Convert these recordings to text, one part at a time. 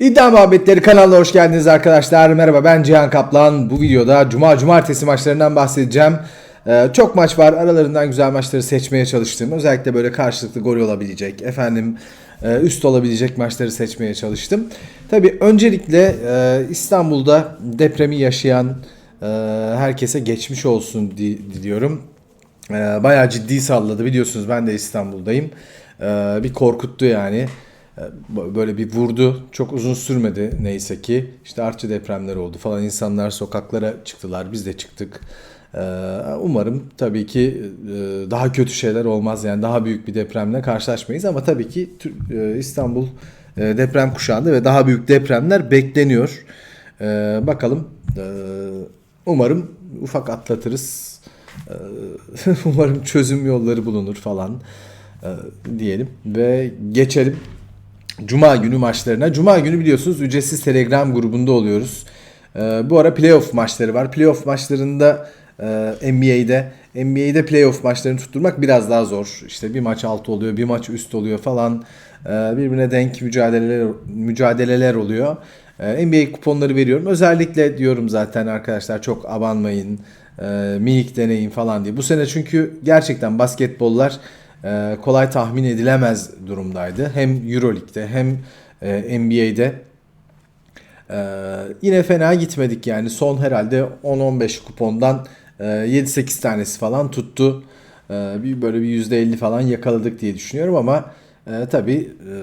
İddia Muhabbetleri kanalına hoş geldiniz arkadaşlar. Merhaba ben Cihan Kaplan. Bu videoda Cuma Cumartesi maçlarından bahsedeceğim. Ee, çok maç var. Aralarından güzel maçları seçmeye çalıştım. Özellikle böyle karşılıklı gol olabilecek, efendim e, üst olabilecek maçları seçmeye çalıştım. Tabii öncelikle e, İstanbul'da depremi yaşayan e, herkese geçmiş olsun di- diliyorum. E, bayağı ciddi salladı biliyorsunuz ben de İstanbul'dayım. E, bir korkuttu yani. E, Böyle bir vurdu. Çok uzun sürmedi neyse ki. İşte artçı depremler oldu falan. İnsanlar sokaklara çıktılar. Biz de çıktık. E, Umarım tabii ki e, daha kötü şeyler olmaz. Yani daha büyük bir depremle karşılaşmayız. Ama tabii ki e, İstanbul e, deprem kuşağında ve daha büyük depremler bekleniyor. E, Bakalım. Umarım ufak atlatırız. Ee, Umarım çözüm yolları bulunur falan ee, diyelim ve geçelim Cuma günü maçlarına. Cuma günü biliyorsunuz ücretsiz Telegram grubunda oluyoruz. Ee, Bu ara playoff maçları var. Playoff maçlarında e, NBA'de NBA'de playoff maçlarını tutturmak biraz daha zor. İşte bir maç alt oluyor, bir maç üst oluyor falan. Ee, Birbirine denk mücadeleler mücadeleler oluyor. Ee, NBA kuponları veriyorum. Özellikle diyorum zaten arkadaşlar çok abanmayın. e, minik deneyin falan diye. Bu sene çünkü gerçekten basketbollar e, kolay tahmin edilemez durumdaydı. Hem Euroleague'de hem e, NBA'de. Ee, yine fena gitmedik yani son herhalde 10-15 kupondan e, 7-8 tanesi falan tuttu. Ee, bir böyle bir %50 falan yakaladık diye düşünüyorum ama e, tabii e,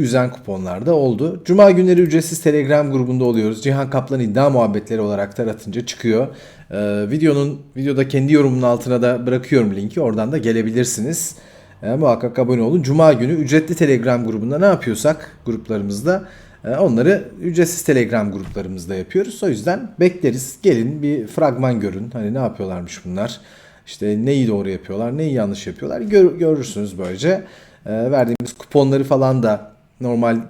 üzen kuponlar da oldu. Cuma günleri ücretsiz Telegram grubunda oluyoruz. Cihan Kaplan iddia muhabbetleri olarak taratınca çıkıyor. Ee, videonun videoda kendi yorumun altına da bırakıyorum linki. Oradan da gelebilirsiniz. E, muhakkak abone olun. Cuma günü ücretli Telegram grubunda ne yapıyorsak gruplarımızda e, onları ücretsiz Telegram gruplarımızda yapıyoruz. O yüzden bekleriz. Gelin bir fragman görün. Hani ne yapıyorlarmış bunlar. İşte neyi doğru yapıyorlar, neyi yanlış yapıyorlar. Gör- görürsünüz böylece. E, verdiğimiz kuponları falan da normal e,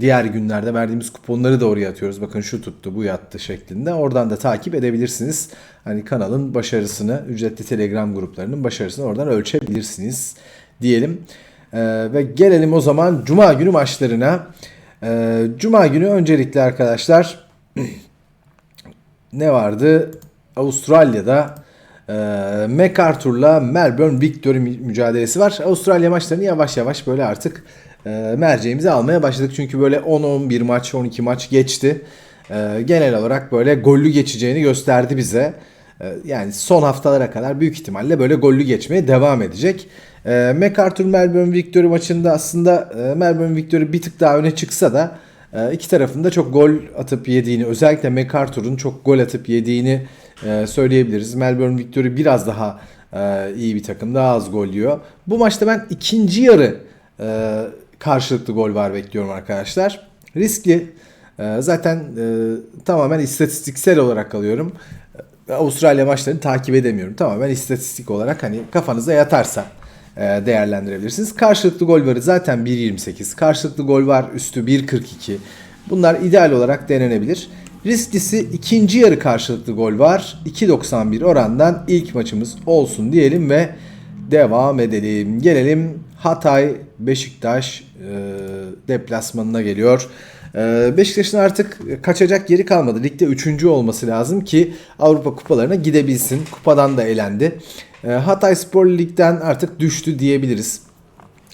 diğer günlerde verdiğimiz kuponları da oraya atıyoruz. Bakın şu tuttu, bu yattı şeklinde. Oradan da takip edebilirsiniz. Hani kanalın başarısını, ücretli Telegram gruplarının başarısını oradan ölçebilirsiniz diyelim. E, ve gelelim o zaman Cuma günü maçlarına. E, Cuma günü öncelikle arkadaşlar ne vardı? Avustralya'da e, MacArthur'la Melbourne Victory mü- mücadelesi var. Avustralya maçlarını yavaş yavaş böyle artık e, merceğimize almaya başladık. Çünkü böyle 10-11 maç, 12 maç geçti. E, genel olarak böyle gollü geçeceğini gösterdi bize. E, yani son haftalara kadar büyük ihtimalle böyle gollü geçmeye devam edecek. E, MacArthur Melbourne Victory maçında aslında e, Melbourne Victory bir tık daha öne çıksa da e, iki tarafın da çok gol atıp yediğini özellikle MacArthur'un çok gol atıp yediğini e, söyleyebiliriz. Melbourne Victory biraz daha e, iyi bir takım daha az gol yiyor. Bu maçta ben ikinci yarı e, karşılıklı gol var bekliyorum arkadaşlar. Riskli. E, zaten e, tamamen istatistiksel olarak alıyorum. E, Avustralya maçlarını takip edemiyorum. Tamamen istatistik olarak hani kafanıza yatarsa değerlendirebilirsiniz. Karşılıklı gol varı zaten 1.28. Karşılıklı gol var üstü 1.42. Bunlar ideal olarak denenebilir. Risklisi ikinci yarı karşılıklı gol var. 2.91 orandan ilk maçımız olsun diyelim ve devam edelim. Gelelim Hatay Beşiktaş e, deplasmanına geliyor. E, Beşiktaş'ın artık kaçacak yeri kalmadı. Ligde 3. olması lazım ki Avrupa kupalarına gidebilsin. Kupadan da elendi. E, Hatay Spor Lig'den artık düştü diyebiliriz.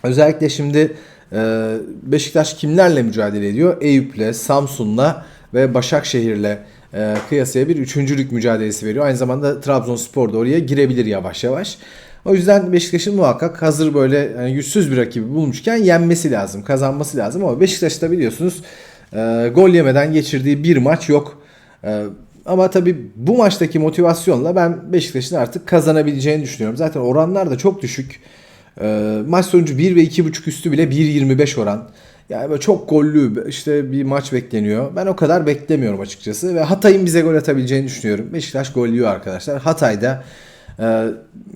Özellikle şimdi e, Beşiktaş kimlerle mücadele ediyor? Eyüp'le, Samsun'la ve Başakşehir'le e, kıyasaya bir üçüncülük mücadelesi veriyor. Aynı zamanda Trabzonspor da oraya girebilir yavaş yavaş. O yüzden Beşiktaş'ın muhakkak hazır böyle yani güçsüz bir rakibi bulmuşken yenmesi lazım, kazanması lazım. Ama Beşiktaş'ta biliyorsunuz e, gol yemeden geçirdiği bir maç yok. E, ama tabii bu maçtaki motivasyonla ben Beşiktaş'ın artık kazanabileceğini düşünüyorum. Zaten oranlar da çok düşük. Ee, maç sonucu 1 ve 2.5 üstü bile 1.25 oran. Yani böyle çok gollü işte bir maç bekleniyor. Ben o kadar beklemiyorum açıkçası. Ve Hatay'ın bize gol atabileceğini düşünüyorum. Beşiktaş gol yiyor arkadaşlar. Hatay'da e,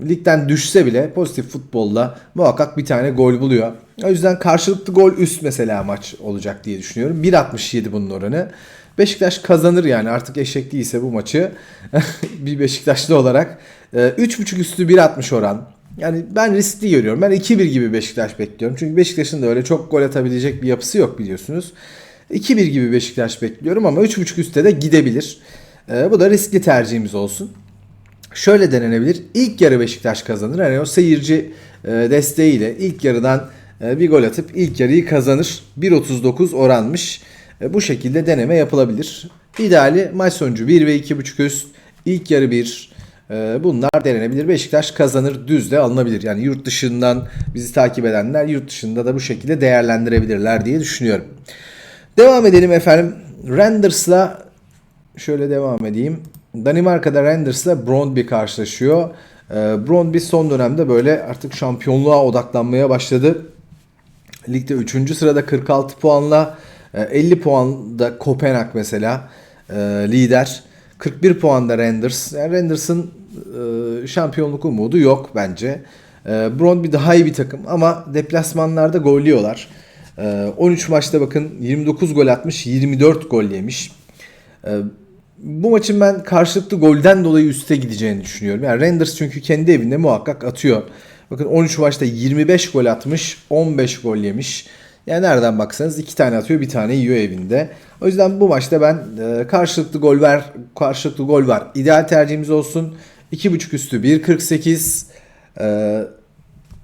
ligden düşse bile pozitif futbolla muhakkak bir tane gol buluyor. O yüzden karşılıklı gol üst mesela maç olacak diye düşünüyorum. 1.67 bunun oranı. Beşiktaş kazanır yani artık eşek değilse bu maçı bir Beşiktaşlı olarak. E, 3.5 üstü 1.60 oran. Yani ben riskli görüyorum. Ben 2-1 gibi Beşiktaş bekliyorum. Çünkü Beşiktaş'ın da öyle çok gol atabilecek bir yapısı yok biliyorsunuz. 2-1 gibi Beşiktaş bekliyorum ama 3.5 üstte de gidebilir. E, bu da riskli tercihimiz olsun. Şöyle denenebilir. İlk yarı Beşiktaş kazanır. Yani o seyirci e, desteğiyle ilk yarıdan e, bir gol atıp ilk yarıyı kazanır. 1.39 oranmış. E, bu şekilde deneme yapılabilir. İdeali maç sonucu 1 ve 2.5 üst. İlk yarı 1. E, bunlar denenebilir. Beşiktaş kazanır düz de alınabilir. Yani yurt dışından bizi takip edenler yurt dışında da bu şekilde değerlendirebilirler diye düşünüyorum. Devam edelim efendim. Renders'la şöyle devam edeyim. Danimarka'da Renders'la Brondby karşılaşıyor. E, Brondby son dönemde böyle artık şampiyonluğa odaklanmaya başladı. Ligde 3. sırada 46 puanla 50 puanda Kopenhag mesela e, lider. 41 puanda Renders. Yani Renders'ın e, şampiyonluk umudu yok bence. E, Brondby daha iyi bir takım ama deplasmanlarda golliyorlar. 13 maçta bakın 29 gol atmış, 24 gol yemiş. Bu maçın ben karşılıklı golden dolayı üste gideceğini düşünüyorum. Yani Renders çünkü kendi evinde muhakkak atıyor. Bakın 13 maçta 25 gol atmış, 15 gol yemiş. Yani nereden baksanız iki tane atıyor, bir tane yiyor evinde. O yüzden bu maçta ben e, karşılıklı gol ver, karşılıklı gol var. İdeal tercihimiz olsun. 2.5 üstü 1.48. E,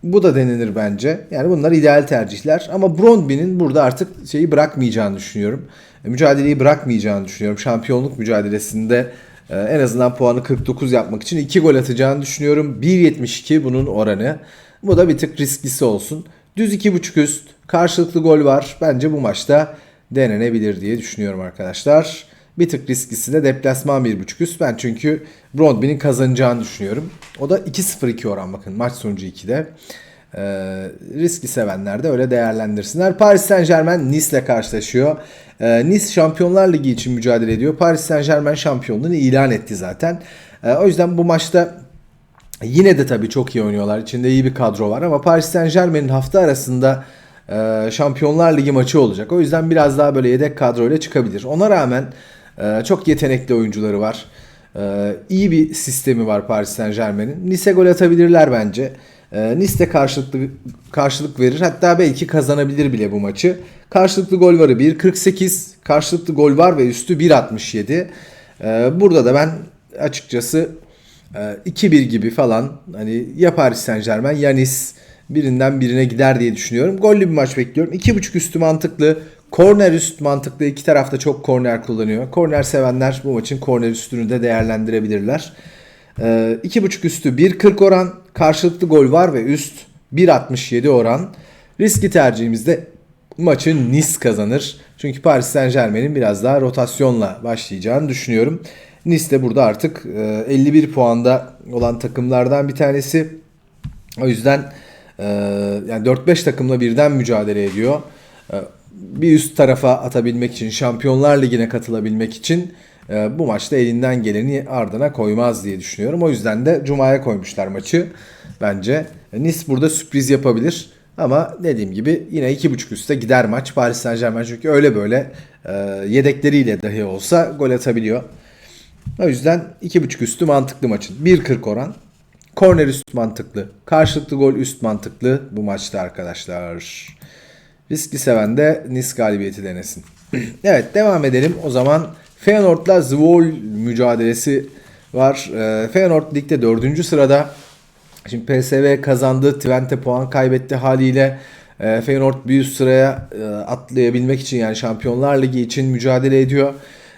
bu da denenir bence. Yani bunlar ideal tercihler. Ama Brondby'nin burada artık şeyi bırakmayacağını düşünüyorum. Mücadeleyi bırakmayacağını düşünüyorum. Şampiyonluk mücadelesinde e, en azından puanı 49 yapmak için 2 gol atacağını düşünüyorum. 1.72 bunun oranı. Bu da bir tık risklisi olsun. Düz 2.5 üst. Karşılıklı gol var. Bence bu maçta denenebilir diye düşünüyorum arkadaşlar. Bir tık risklisi de deplasman 1.5 üst. Ben çünkü Brondby'nin kazanacağını düşünüyorum. O da 2-0-2 oran bakın maç sonucu 2'de. Ee, riski sevenler de öyle değerlendirsinler. Paris Saint Germain Nice ile karşılaşıyor. Ee, nice Şampiyonlar Ligi için mücadele ediyor. Paris Saint Germain şampiyonluğunu ilan etti zaten. Ee, o yüzden bu maçta yine de tabii çok iyi oynuyorlar. İçinde iyi bir kadro var ama Paris Saint Germain'in hafta arasında e, Şampiyonlar Ligi maçı olacak. O yüzden biraz daha böyle yedek kadroyla çıkabilir. Ona rağmen e, çok yetenekli oyuncuları var. E, iyi bir sistemi var Paris Saint Germain'in. Nice gol atabilirler bence. E, nice de karşılıklı karşılık verir. Hatta belki kazanabilir bile bu maçı. Karşılıklı gol varı 1.48. Karşılıklı gol var ve üstü 1.67. E, burada da ben açıkçası e, 2-1 gibi falan hani ya Paris Saint Germain ya Nice birinden birine gider diye düşünüyorum. Gollü bir maç bekliyorum. 2.5 üstü mantıklı. Korner üst mantıklı. İki tarafta çok korner kullanıyor. Korner sevenler bu maçın korner üstünü de değerlendirebilirler. Ee, 2.5 üstü 1.40 oran. Karşılıklı gol var ve üst 1.67 oran. Riski tercihimizde maçı Nice kazanır. Çünkü Paris Saint Germain'in biraz daha rotasyonla başlayacağını düşünüyorum. Nice de burada artık 51 e, puanda olan takımlardan bir tanesi. O yüzden e, yani 4-5 takımla birden mücadele ediyor. E, bir üst tarafa atabilmek için, Şampiyonlar Ligi'ne katılabilmek için bu maçta elinden geleni ardına koymaz diye düşünüyorum. O yüzden de Cuma'ya koymuşlar maçı bence. Nice burada sürpriz yapabilir. Ama dediğim gibi yine 2.5 üstte gider maç. Paris Saint Germain çünkü öyle böyle e, yedekleriyle dahi olsa gol atabiliyor. O yüzden 2.5 üstü mantıklı maçın. 1.40 oran. Korner üst mantıklı. Karşılıklı gol üst mantıklı bu maçta arkadaşlar. Riskli seven de Nice galibiyeti denesin. evet devam edelim. O zaman Feyenoord'la Zvol mücadelesi var. E, Feyenoord ligde 4. sırada. Şimdi PSV kazandı. Twente puan kaybetti haliyle. E, Feyenoord bir üst sıraya e, atlayabilmek için yani Şampiyonlar Ligi için mücadele ediyor.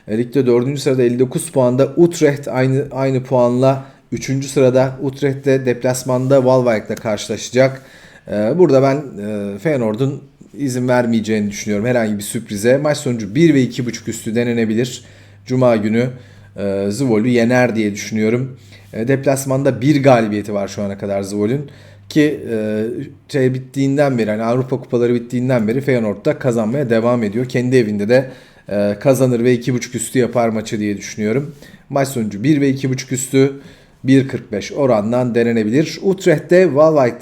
E, ligde 4. sırada 59 puanda. Utrecht aynı aynı puanla 3. sırada. Utrecht de deplasmanda Waalwijk'le karşılaşacak. E, burada ben e, Feyenoord'un izin vermeyeceğini düşünüyorum herhangi bir sürprize. Maç sonucu 1 ve 2.5 üstü denenebilir. Cuma günü e, Zvol'ü yener diye düşünüyorum. E, deplasmanda bir galibiyeti var şu ana kadar Zvol'ün. Ki e, şey bittiğinden beri hani Avrupa kupaları bittiğinden beri Feyenoord'da kazanmaya devam ediyor. Kendi evinde de e, kazanır ve 2.5 üstü yapar maçı diye düşünüyorum. Maç sonucu 1 ve 2.5 üstü 1.45 orandan denenebilir. Utrecht'te Waalwijk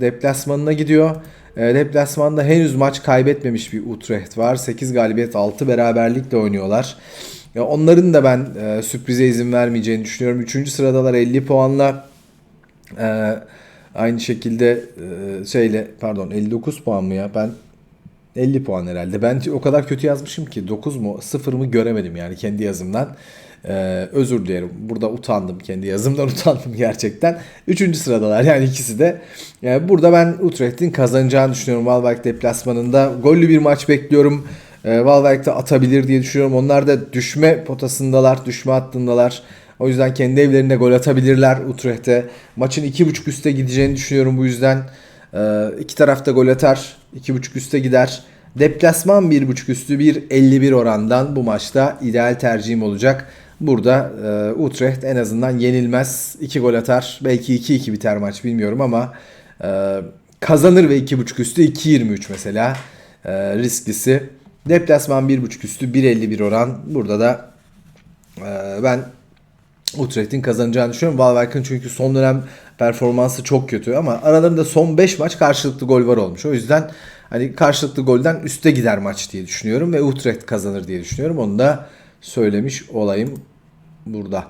deplasmanına gidiyor. E, deplasmanda henüz maç kaybetmemiş bir Utrecht var. 8 galibiyet 6 beraberlikle oynuyorlar. Ya onların da ben e, sürprize izin vermeyeceğini düşünüyorum. Üçüncü sıradalar 50 puanla e, aynı şekilde e, şeyle pardon 59 puan mı ya ben 50 puan herhalde. Ben o kadar kötü yazmışım ki 9 mu 0 mı göremedim yani kendi yazımdan. Ee, özür dilerim. Burada utandım. Kendi yazımdan utandım gerçekten. Üçüncü sıradalar yani ikisi de. Yani burada ben Utrecht'in kazanacağını düşünüyorum. Waalwijk deplasmanında. Gollü bir maç bekliyorum. Ee, Waalwijk de atabilir diye düşünüyorum. Onlar da düşme potasındalar. Düşme hattındalar. O yüzden kendi evlerinde gol atabilirler Utrecht'e. Maçın 2.5 üste gideceğini düşünüyorum bu yüzden. Ee, iki tarafta gol atar. 2.5 üste gider. Deplasman 1.5 üstü 1.51 orandan bu maçta ideal tercihim olacak. Burada e, Utrecht en azından yenilmez. 2 gol atar. Belki 2-2 biter maç bilmiyorum ama e, kazanır ve 2.5 üstü 2.23 mesela e, risklisi. Deplasman 1.5 üstü 1.51 oran. Burada da e, ben Utrecht'in kazanacağını düşünüyorum. Waalwijk'ın çünkü son dönem performansı çok kötü ama aralarında son 5 maç karşılıklı gol var olmuş. O yüzden hani karşılıklı golden üste gider maç diye düşünüyorum ve Utrecht kazanır diye düşünüyorum. Onu da söylemiş olayım burada.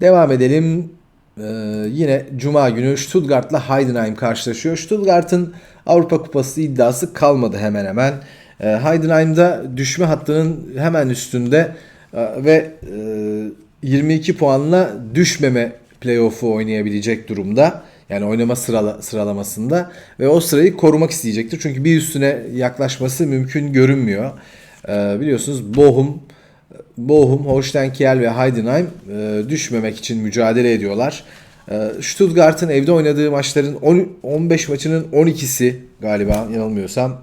Devam edelim. Ee, yine Cuma günü Stuttgart'la Heidenheim karşılaşıyor. Stuttgart'ın Avrupa Kupası iddiası kalmadı hemen hemen. Ee, Heidenheim'da düşme hattının hemen üstünde e, ve e, 22 puanla düşmeme playoff'u oynayabilecek durumda. Yani oynama sırala, sıralamasında ve o sırayı korumak isteyecektir. Çünkü bir üstüne yaklaşması mümkün görünmüyor. Ee, biliyorsunuz Bochum, Bochum, Holstein Kiel ve Heidenheim e, düşmemek için mücadele ediyorlar. E, Stuttgart'ın evde oynadığı maçların 10, 15 maçının 12'si galiba yanılmıyorsam.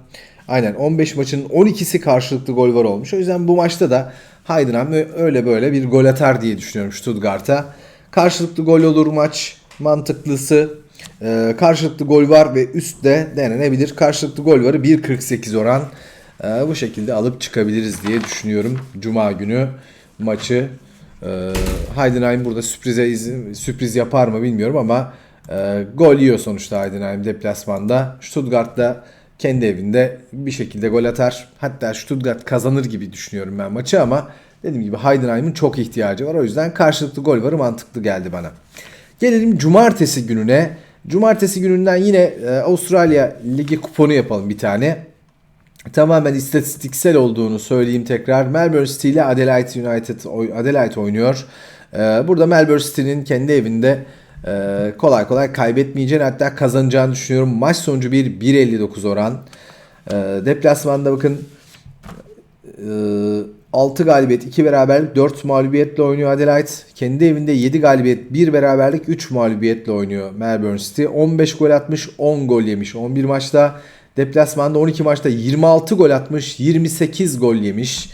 Aynen 15 maçın 12'si karşılıklı gol var olmuş. O yüzden bu maçta da Heidenheim öyle böyle bir gol atar diye düşünüyorum Stuttgart'a. Karşılıklı gol olur maç mantıklısı. E, karşılıklı gol var ve üstte denenebilir. Karşılıklı gol varı 1.48 oran. E, bu şekilde alıp çıkabiliriz diye düşünüyorum. Cuma günü maçı. E, Heidenheim burada sürprize izin, sürpriz yapar mı bilmiyorum ama e, gol yiyor sonuçta Heidenheim deplasmanda. Stuttgart'ta kendi evinde bir şekilde gol atar. Hatta Stuttgart kazanır gibi düşünüyorum ben maçı ama dediğim gibi Heidenheim'in çok ihtiyacı var. O yüzden karşılıklı gol varı mantıklı geldi bana. Gelelim cumartesi gününe. Cumartesi gününden yine e, Avustralya Ligi kuponu yapalım bir tane. Tamamen istatistiksel olduğunu söyleyeyim tekrar. Melbourne City ile Adelaide United Adelaide oynuyor. E, burada Melbourne City'nin kendi evinde e, kolay kolay kaybetmeyeceğini hatta kazanacağını düşünüyorum. Maç sonucu bir 1.59 oran. Deplasmanda bakın 6 galibiyet, 2 beraberlik, 4 mağlubiyetle oynuyor Adelaide. Kendi evinde 7 galibiyet, 1 beraberlik, 3 mağlubiyetle oynuyor Melbourne City. 15 gol atmış, 10 gol yemiş. 11 maçta deplasmanda 12 maçta 26 gol atmış, 28 gol yemiş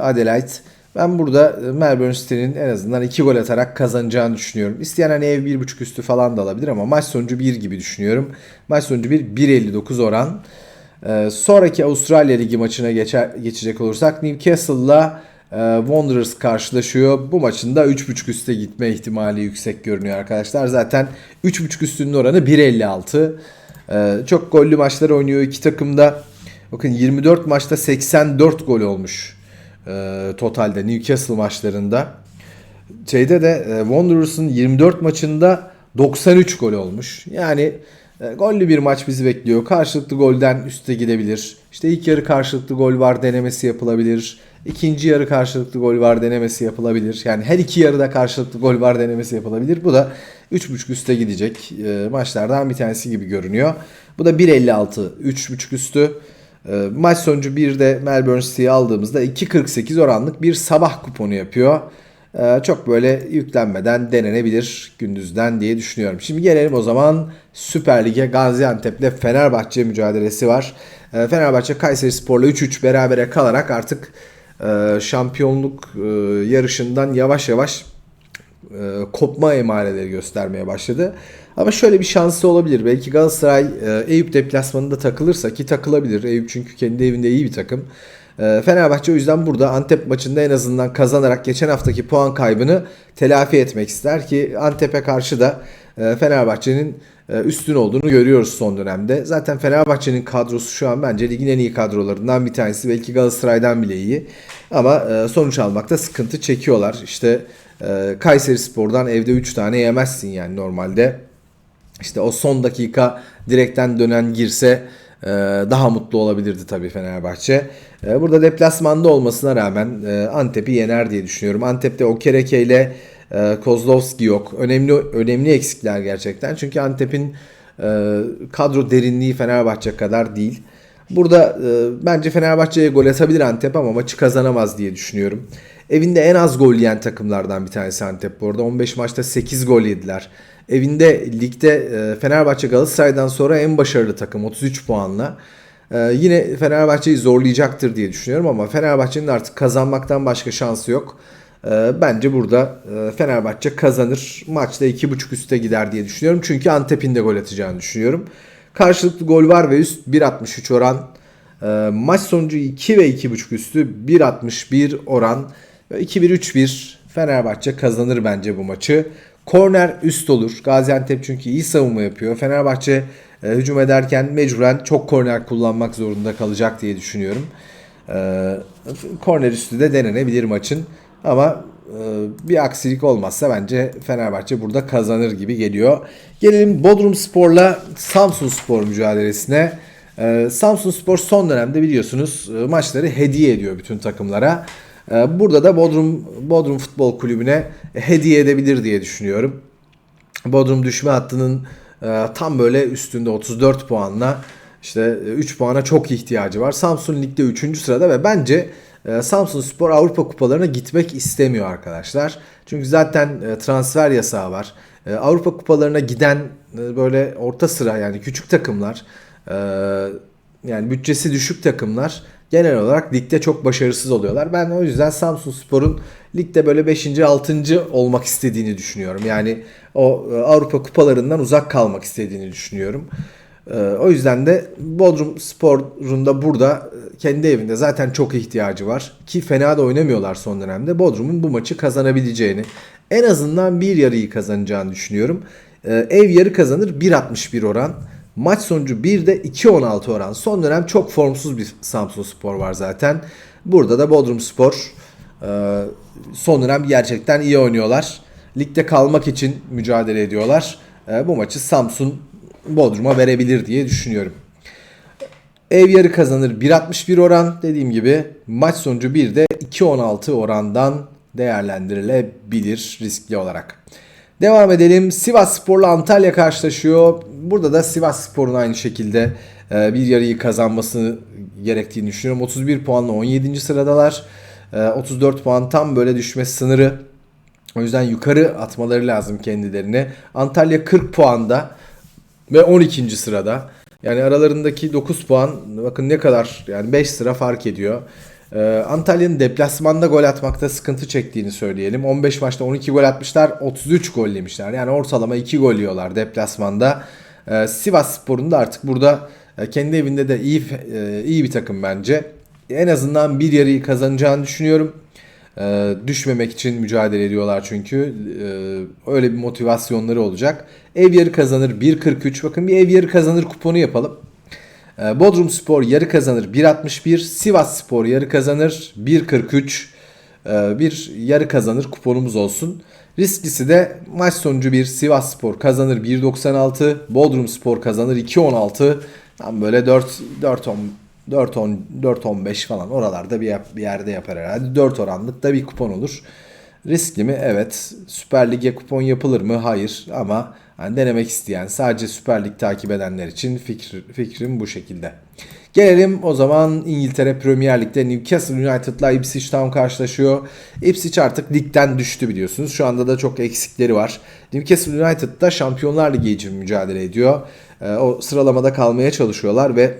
Adelaide. Ben burada Melbourne City'nin en azından 2 gol atarak kazanacağını düşünüyorum. İsteyen hani ev 1.5 üstü falan da alabilir ama maç sonucu 1 gibi düşünüyorum. Maç sonucu 1 1.59 oran. Ee, sonraki Avustralya Ligi maçına geçer, geçecek olursak Newcastle'la e, Wanderers karşılaşıyor. Bu maçın da 3.5 üste gitme ihtimali yüksek görünüyor arkadaşlar. Zaten 3.5 üstünün oranı 1.56. Ee, çok gollü maçlar oynuyor iki takımda. Bakın 24 maçta 84 gol olmuş e, totalde Newcastle maçlarında. Şeyde de e, Wanderers'ın 24 maçında 93 gol olmuş. Yani e, gollü bir maç bizi bekliyor. Karşılıklı golden üste gidebilir. İşte ilk yarı karşılıklı gol var denemesi yapılabilir. İkinci yarı karşılıklı gol var denemesi yapılabilir. Yani her iki yarıda karşılıklı gol var denemesi yapılabilir. Bu da 3.5 üste gidecek e, maçlardan bir tanesi gibi görünüyor. Bu da 1.56 3.5 üstü. E, maç sonucu bir de Melbourne City'yi aldığımızda 2.48 oranlık bir sabah kuponu yapıyor. Ee, çok böyle yüklenmeden denenebilir gündüzden diye düşünüyorum. Şimdi gelelim o zaman Süper Lig'e Gaziantep'le Fenerbahçe mücadelesi var. Ee, Fenerbahçe Kayseri Spor'la 3-3 berabere kalarak artık e, şampiyonluk e, yarışından yavaş yavaş e, kopma emareleri göstermeye başladı. Ama şöyle bir şansı olabilir. Belki Galatasaray Eyüp deplasmanında takılırsa ki takılabilir. Eyüp çünkü kendi evinde iyi bir takım. Ee, Fenerbahçe o yüzden burada Antep maçında en azından kazanarak geçen haftaki puan kaybını telafi etmek ister ki Antep'e karşı da e, Fenerbahçe'nin e, üstün olduğunu görüyoruz son dönemde. Zaten Fenerbahçe'nin kadrosu şu an bence ligin en iyi kadrolarından bir tanesi. Belki Galatasaray'dan bile iyi. Ama e, sonuç almakta sıkıntı çekiyorlar. İşte Kayseri Spor'dan evde 3 tane yemezsin yani normalde. İşte o son dakika direkten dönen girse e, daha mutlu olabilirdi tabii Fenerbahçe. E, burada deplasmanda olmasına rağmen e, Antep'i yener diye düşünüyorum. Antep'te Okereke ile e, Kozlovski yok. Önemli önemli eksikler gerçekten. Çünkü Antep'in e, kadro derinliği Fenerbahçe kadar değil. Burada e, bence Fenerbahçe'ye gol atabilir Antep ama maçı kazanamaz diye düşünüyorum. Evinde en az gol yiyen takımlardan bir tanesi Antep bu arada. 15 maçta 8 gol yediler. Evinde ligde e, Fenerbahçe Galatasaray'dan sonra en başarılı takım 33 puanla. E, yine Fenerbahçe'yi zorlayacaktır diye düşünüyorum ama Fenerbahçe'nin artık kazanmaktan başka şansı yok. E, bence burada Fenerbahçe kazanır. Maçta 2.5 üste gider diye düşünüyorum. Çünkü Antep'in de gol atacağını düşünüyorum. Karşılıklı gol var ve üst 1.63 oran. Maç sonucu 2 ve 2.5 üstü 1.61 oran. 2-1-3-1 Fenerbahçe kazanır bence bu maçı. Korner üst olur. Gaziantep çünkü iyi savunma yapıyor. Fenerbahçe e, hücum ederken mecburen çok korner kullanmak zorunda kalacak diye düşünüyorum. E, korner üstü de denenebilir maçın. Ama e, bir aksilik olmazsa bence Fenerbahçe burada kazanır gibi geliyor. Gelelim Bodrum Spor'la Samsun Spor mücadelesine. E, Samsun Spor son dönemde biliyorsunuz e, maçları hediye ediyor bütün takımlara. E, burada da Bodrum Bodrum Futbol Kulübü'ne hediye edebilir diye düşünüyorum. Bodrum düşme hattının e, tam böyle üstünde 34 puanla işte 3 puana çok ihtiyacı var. Samsun Lig'de 3. sırada ve bence e, Samsun Spor Avrupa kupalarına gitmek istemiyor arkadaşlar. Çünkü zaten e, transfer yasağı var. E, Avrupa kupalarına giden e, böyle orta sıra yani küçük takımlar e, yani bütçesi düşük takımlar genel olarak ligde çok başarısız oluyorlar. Ben o yüzden Samsun Spor'un ligde böyle 5. 6. olmak istediğini düşünüyorum. Yani o e, Avrupa kupalarından uzak kalmak istediğini düşünüyorum. E, O yüzden de Bodrum Spor'un da burada e, kendi evinde zaten çok ihtiyacı var. Ki fena da oynamıyorlar son dönemde. Bodrum'un bu maçı kazanabileceğini, en azından bir yarıyı kazanacağını düşünüyorum. Ev yarı kazanır 1.61 oran. Maç sonucu 1'de 2.16 oran. Son dönem çok formsuz bir Samsun Spor var zaten. Burada da Bodrum Spor e, son dönem gerçekten iyi oynuyorlar. Ligde kalmak için mücadele ediyorlar. E, Bu maçı Samsun Bodrum'a verebilir diye düşünüyorum. Ev yarı kazanır 1.61 oran dediğim gibi maç sonucu 1'de 2.16 orandan değerlendirilebilir riskli olarak. Devam edelim. Sivas Spor'la Antalya karşılaşıyor. Burada da Sivas Spor'un aynı şekilde e, bir yarıyı kazanması gerektiğini düşünüyorum. 31 puanla 17. sıradalar. E, 34 puan tam böyle düşme sınırı. O yüzden yukarı atmaları lazım kendilerini. Antalya 40 puanda ve 12. sırada. Yani aralarındaki 9 puan bakın ne kadar yani 5 sıra fark ediyor. Ee, Antalya'nın deplasmanda gol atmakta sıkıntı çektiğini söyleyelim. 15 maçta 12 gol atmışlar, 33 gol yemişler. Yani ortalama 2 gol yiyorlar deplasmanda. Ee, Sivas Spor'un da artık burada e, kendi evinde de iyi e, iyi bir takım bence. En azından bir yarıyı kazanacağını düşünüyorum. Ee, düşmemek için mücadele ediyorlar çünkü. Ee, öyle bir motivasyonları olacak. Ev yarı kazanır 1.43. Bakın bir ev yarı kazanır kuponu yapalım. Ee, Bodrum Spor yarı kazanır 1.61. Sivas Spor yarı kazanır 1.43. Ee, bir yarı kazanır kuponumuz olsun. Risklisi de maç sonucu bir Sivas Spor kazanır 1.96. Bodrum Spor kazanır 2.16. Tam böyle 4 4 10 4 10 4 15 falan oralarda bir, bir yerde yapar herhalde. 4 oranlık da bir kupon olur. Riskli mi? Evet. Süper Lig'e kupon yapılır mı? Hayır. Ama hani denemek isteyen, sadece Süper Lig takip edenler için fikir, fikrim bu şekilde. Gelelim o zaman İngiltere Premier Lig'de Newcastle United'la Ipswich Town karşılaşıyor. Ipswich artık ligden düştü biliyorsunuz. Şu anda da çok eksikleri var. Newcastle United da Şampiyonlar Ligi için mücadele ediyor. Ee, o sıralamada kalmaya çalışıyorlar ve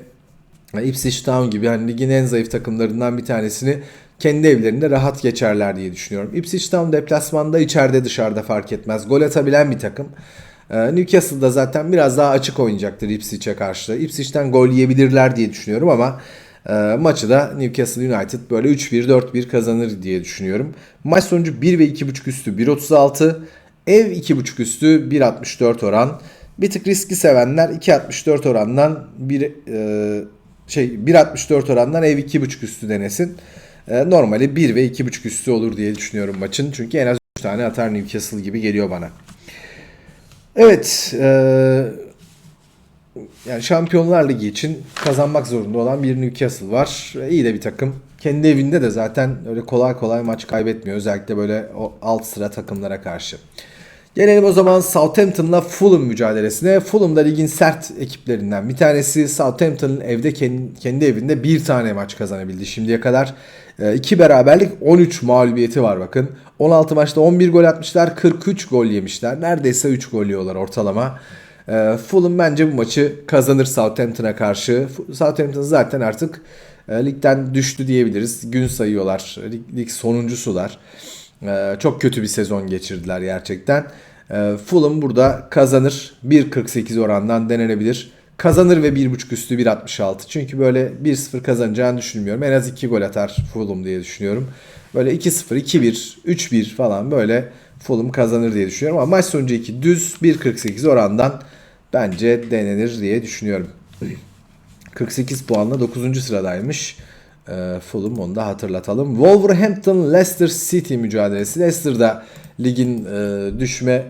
Ipswich Town gibi hani ligin en zayıf takımlarından bir tanesini kendi evlerinde rahat geçerler diye düşünüyorum. Ipswich Town deplasmanda içeride dışarıda fark etmez. Gol atabilen bir takım. Ee, Newcastle'da zaten biraz daha açık oynayacaktır Ipswich'e karşı. Ipswich'ten gol yiyebilirler diye düşünüyorum ama e, maçı da Newcastle United böyle 3-1 4-1 kazanır diye düşünüyorum. Maç sonucu 1 ve 2.5 üstü 1.36. Ev 2.5 üstü 1.64 oran. Bir tık riski sevenler 2.64 orandan bir e, şey 1.64 orandan ev 2.5 üstü denesin. E, normali 1 ve 2.5 üstü olur diye düşünüyorum maçın. Çünkü en az 3 tane atar Newcastle gibi geliyor bana. Evet. E, yani Şampiyonlar Ligi için kazanmak zorunda olan bir Newcastle var. İyi de bir takım. Kendi evinde de zaten öyle kolay kolay maç kaybetmiyor. Özellikle böyle o alt sıra takımlara karşı. Gelelim o zaman Southampton'la Fulham mücadelesine. Fulham da ligin sert ekiplerinden bir tanesi. Southampton'ın evde kendi, kendi evinde bir tane maç kazanabildi şimdiye kadar. 2 beraberlik 13 mağlubiyeti var bakın. 16 maçta 11 gol atmışlar 43 gol yemişler. Neredeyse 3 gol yiyorlar ortalama. Ee, Fulham bence bu maçı kazanır Southampton'a karşı. Southampton zaten artık e, ligden düştü diyebiliriz. Gün sayıyorlar. Lig, lig sonuncusular. Ee, çok kötü bir sezon geçirdiler gerçekten. Ee, Fulham burada kazanır. 1.48 orandan denenebilir. Kazanır ve 1.5 üstü 1.66. Çünkü böyle 1-0 kazanacağını düşünmüyorum. En az 2 gol atar Fulham diye düşünüyorum. Böyle 2-0, 2-1, 3-1 falan böyle Fulham kazanır diye düşünüyorum. Ama maç sonucu 2 düz 1.48 orandan bence denenir diye düşünüyorum. 48 puanla 9. sıradaymış. Ee, Fulham onu da hatırlatalım. Wolverhampton Leicester City mücadelesi. Leicester da ligin e, düşme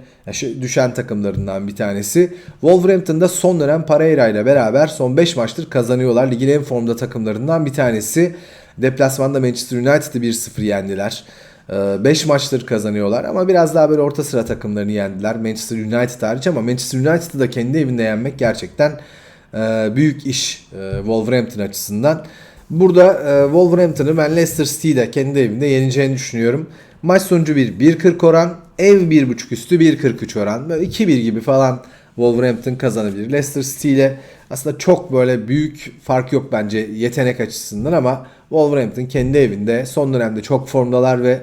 düşen takımlarından bir tanesi. Wolverhampton'da son dönem Pereira ile beraber son 5 maçtır kazanıyorlar. Ligin en formda takımlarından bir tanesi. Deplasmanda Manchester United'ı 1-0 yendiler. 5 maçtır kazanıyorlar ama biraz daha böyle orta sıra takımlarını yendiler. Manchester United hariç ama Manchester United'ı da kendi evinde yenmek gerçekten e, büyük iş e, Wolverhampton açısından. Burada e, Wolverhampton'ı ben Leicester City'de kendi evinde yeneceğini düşünüyorum. Maç sonucu bir 1.40 oran, ev 1.5 üstü 1.43 oran. Böyle 2-1 gibi falan Wolverhampton kazanabilir. Leicester City ile aslında çok böyle büyük fark yok bence yetenek açısından ama Wolverhampton kendi evinde son dönemde çok formdalar ve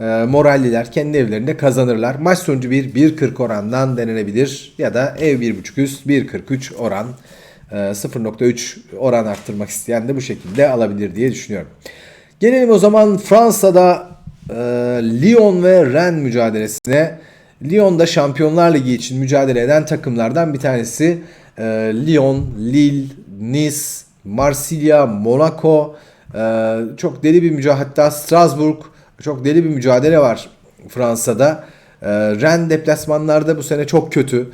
e, moralliler kendi evlerinde kazanırlar. Maç sonucu bir 1.40 orandan denenebilir ya da ev 1.5 üst 1.43 oran. 0.3 e, oran arttırmak isteyen de bu şekilde alabilir diye düşünüyorum. Gelelim o zaman Fransa'da e, Lyon ve Rennes mücadelesine. Lyon'da Şampiyonlar Ligi için mücadele eden takımlardan bir tanesi. E, Lyon, Lille, Nice, Marsilya, Monaco. E, çok deli bir mücadele. Hatta Strasbourg çok deli bir mücadele var Fransa'da. E, Rennes deplasmanlarda bu sene çok kötü.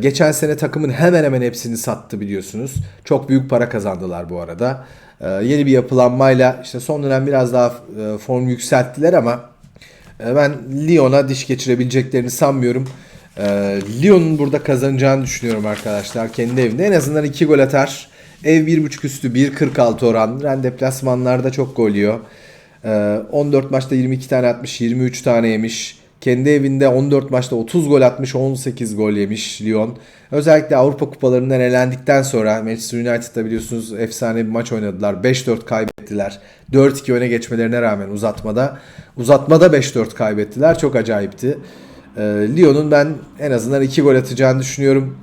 Geçen sene takımın hemen hemen hepsini sattı biliyorsunuz. Çok büyük para kazandılar bu arada. E, yeni bir yapılanmayla işte son dönem biraz daha e, form yükselttiler ama e, ben Lyon'a diş geçirebileceklerini sanmıyorum. E, Lyon'un burada kazanacağını düşünüyorum arkadaşlar kendi evinde. En azından 2 gol atar. Ev 1.5 üstü 1.46 oran. Ren deplasmanlarda çok gol yiyor. E, 14 maçta 22 tane atmış, 23 tane yemiş. Kendi evinde 14 maçta 30 gol atmış, 18 gol yemiş Lyon. Özellikle Avrupa kupalarından elendikten sonra Manchester United'da biliyorsunuz efsane bir maç oynadılar. 5-4 kaybettiler. 4-2 öne geçmelerine rağmen uzatmada. Uzatmada 5-4 kaybettiler. Çok acayipti. Ee, Lyon'un ben en azından 2 gol atacağını düşünüyorum.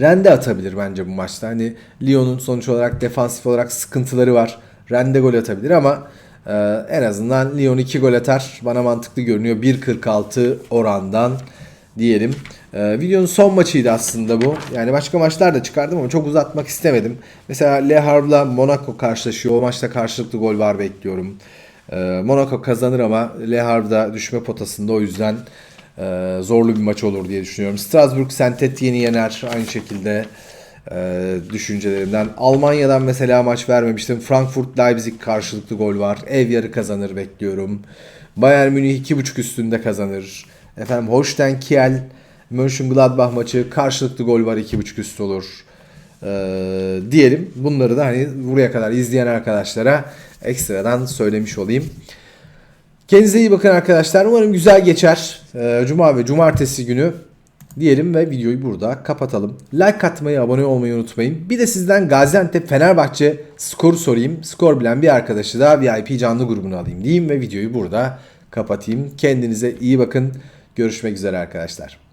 Rende atabilir bence bu maçta. Hani Lyon'un sonuç olarak defansif olarak sıkıntıları var. Rende gol atabilir ama ee, en azından Lyon 2 gol atar. Bana mantıklı görünüyor. 1.46 orandan diyelim. Ee, videonun son maçıydı aslında bu. Yani başka maçlar da çıkardım ama çok uzatmak istemedim. Mesela Le Havre'la Monaco karşılaşıyor. O maçta karşılıklı gol var bekliyorum. Ee, Monaco kazanır ama Le Havre'da düşme potasında o yüzden e, zorlu bir maç olur diye düşünüyorum. Strasbourg Saint Etienne'i yener aynı şekilde e, düşüncelerimden. Almanya'dan mesela maç vermemiştim. Frankfurt Leipzig karşılıklı gol var. Ev yarı kazanır bekliyorum. Bayern Münih 2.5 üstünde kazanır. Efendim Holstein Kiel Mönchengladbach maçı karşılıklı gol var 2.5 üst olur. Ee, diyelim. Bunları da hani buraya kadar izleyen arkadaşlara ekstradan söylemiş olayım. Kendinize iyi bakın arkadaşlar. Umarım güzel geçer. Ee, Cuma ve cumartesi günü diyelim ve videoyu burada kapatalım. Like atmayı, abone olmayı unutmayın. Bir de sizden Gaziantep Fenerbahçe skoru sorayım. Skor bilen bir arkadaşı da VIP canlı grubuna alayım diyeyim ve videoyu burada kapatayım. Kendinize iyi bakın. Görüşmek üzere arkadaşlar.